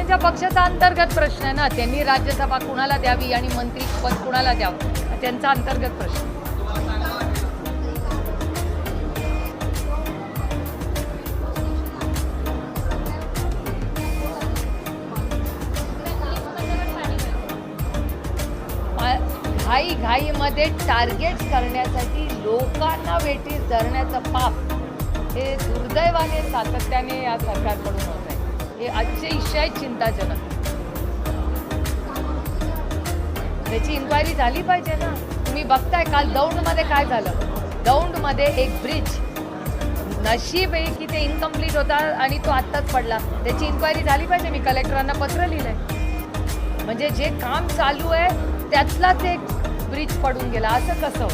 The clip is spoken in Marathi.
त्यांच्या पक्षाचा अंतर्गत प्रश्न आहे ना त्यांनी राज्यसभा कुणाला द्यावी आणि मंत्री पद कुणाला द्यावं? त्यांचा अंतर्गत प्रश्न. घाई घाईमध्ये टार्गेट करण्यासाठी लोकांना वेटीस धरण्याचं पाप. हे दुर्दैवाने सातत्याने या सरकारकडून होत हे हे अतिशय चिंताजनक. त्याची इन्क्वायरी झाली पाहिजे ना. तुम्ही बघताय काल दौंडमध्ये काय झालं? दौंडमध्ये एक ब्रिज नशीब आहे की ते इनकम्प्लीट होता आणि तो आत्ताच पडला. त्याची इन्क्वायरी झाली पाहिजे. मी कलेक्टरांना पत्र लिहिलंय. म्हणजे जे काम चालू आहे त्यातलाच एक ब्रिज पडून गेला. असं कसं?